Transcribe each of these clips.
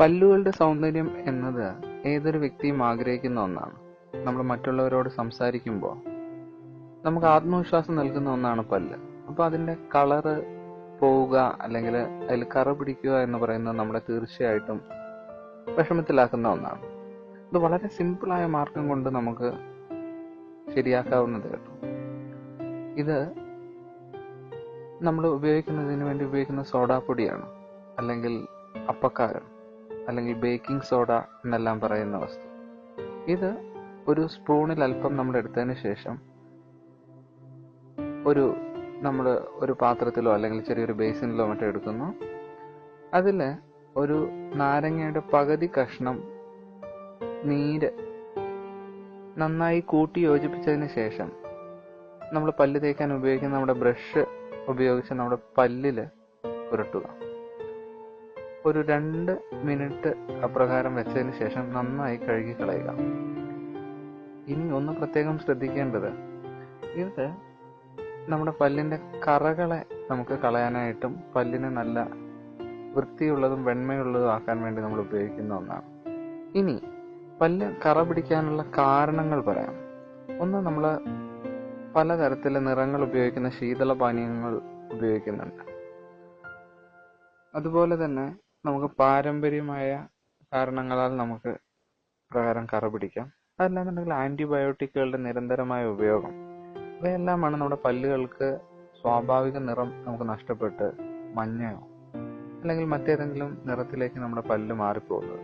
പല്ലുകളുടെ സൗന്ദര്യം എന്നത് ഏതൊരു വ്യക്തിയും ആഗ്രഹിക്കുന്ന ഒന്നാണ്. നമ്മൾ മറ്റുള്ളവരോട് സംസാരിക്കുമ്പോൾ നമുക്ക് ആത്മവിശ്വാസം നൽകുന്ന ഒന്നാണ് പല്ല്. അപ്പൊ അതിന്റെ കളറ് പോവുക അല്ലെങ്കിൽ അതിൽ കറ പിടിക്കുക എന്ന് പറയുന്നത് നമ്മളെ തീർച്ചയായിട്ടും വിഷമത്തിലാക്കുന്ന ഒന്നാണ്. ഇത് വളരെ സിമ്പിളായ മാർഗം കൊണ്ട് നമുക്ക് ശരിയാക്കാവുന്നത് കേട്ടോ ഇത് നമ്മൾ ഉപയോഗിക്കുന്നതിന് വേണ്ടി ഉപയോഗിക്കുന്ന സോഡാപ്പൊടിയാണ് അല്ലെങ്കിൽ അപ്പക്കാരം. അല്ലെങ്കിൽ ബേക്കിംഗ് സോഡ എന്നെല്ലാം പറയുന്ന വസ്തു. ഇത് ഒരു സ്പൂണിൽ അല്പം നമ്മൾ എടുത്തതിന് ശേഷം ഒരു നമ്മൾ ഒരു പാത്രത്തിലോ അല്ലെങ്കിൽ ചെറിയൊരു ബേസിനിലോ മറ്റോ എടുക്കുന്നു. അതിൽ ഒരു നാരങ്ങയുടെ പകുതി കഷ്ണം നീര് നന്നായി കൂട്ടി യോജിപ്പിച്ചതിന് ശേഷം നമ്മൾ പല്ല് തേക്കാൻ ഉപയോഗിക്കുന്ന നമ്മുടെ ബ്രഷ് ഉപയോഗിച്ച് നമ്മുടെ പല്ലിൽ പുരട്ടുക ഒരു രണ്ട് മിനിറ്റ് അപ്രകാരം വെച്ചതിന് ശേഷം നന്നായി കഴുകി കളയുക ഇനി ഒന്ന് പ്രത്യേകം ശ്രദ്ധിക്കേണ്ടത് ഇത് നമ്മുടെ പല്ലിന്റെ കറകളെ നമുക്ക് കളയാനായിട്ടും പല്ലിനെ നല്ല വൃത്തിയുള്ളതും വെണ്മയുള്ളതും ആക്കാൻ വേണ്ടി നമ്മൾ ഉപയോഗിക്കുന്ന ഒന്നാണ്. ഇനി പല്ല് കറ പിടിക്കാനുള്ള കാരണങ്ങൾ പറയാം. ഒന്ന് നമ്മൾ പലതരത്തിലെ നിറങ്ങൾ ഉപയോഗിക്കുന്ന ശീതള പാനീയങ്ങൾ ഉപയോഗിക്കുന്നുണ്ട്. അതുപോലെ തന്നെ നമുക്ക് പാരമ്പര്യമായ കാരണങ്ങളാൽ നമുക്ക് പ്രകാരം കറ പിടിക്കാം. അതല്ലാന്നുണ്ടെങ്കിൽ ആന്റിബയോട്ടിക്കുകളുടെ നിരന്തരമായ ഉപയോഗം. ഇവയെല്ലാമാണ് നമ്മുടെ പല്ലുകൾക്ക് സ്വാഭാവിക നിറം നമുക്ക് നഷ്ടപ്പെട്ട് മഞ്ഞയോ അല്ലെങ്കിൽ മറ്റേതെങ്കിലും നിറത്തിലേക്ക് നമ്മുടെ പല്ല് മാറിപ്പോകുന്നത്.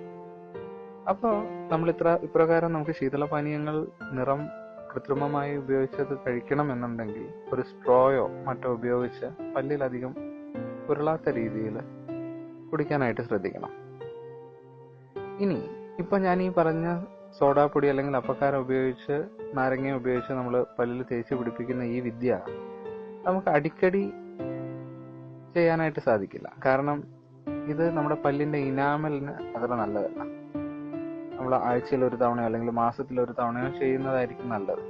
അപ്പോൾ നമ്മൾ ഇത്ര ഇപ്രകാരം നമുക്ക് ശീതളപാനീയങ്ങൾ നിറം കൃത്രിമമായി ഉപയോഗിച്ചത് കഴിക്കണം എന്നുണ്ടെങ്കിൽ ഒരു സ്ട്രോയോ മറ്റോ ഉപയോഗിച്ച് പല്ലിലധികം ഉരുളാത്ത രീതിയിൽ കുടിക്കാനായിട്ട് ശ്രദ്ധിക്കണം. ഇനി ഇപ്പൊ ഞാൻ ഈ പറഞ്ഞ സോഡാപ്പൊടി അല്ലെങ്കിൽ അപ്പക്കാരം ഉപയോഗിച്ച് നാരങ്ങ ഉപയോഗിച്ച് നമ്മൾ പല്ലിൽ തേച്ച് പിടിപ്പിക്കുന്ന ഈ വിദ്യ നമുക്ക് അടിക്കടി ചെയ്യാനായിട്ട് സാധിക്കില്ല. കാരണം ഇത് നമ്മുടെ പല്ലിന്റെ ഇനാമലിന് അത്ര നല്ലതല്ല. നമ്മൾ ആഴ്ചയിൽ ഒരു തവണയോ അല്ലെങ്കിൽ മാസത്തിൽ ഒരു തവണയോ ചെയ്യുന്നതായിരിക്കും നല്ലത്.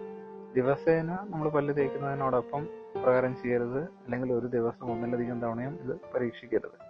ദിവസേന നമ്മൾ പല്ല് തേക്കുന്നതിനോടൊപ്പം പ്രകാരം ചെയ്യരുത്. അല്ലെങ്കിൽ ഒരു ദിവസം ഒന്നിലധികം തവണയും ഇത് പരീക്ഷിക്കരുത്.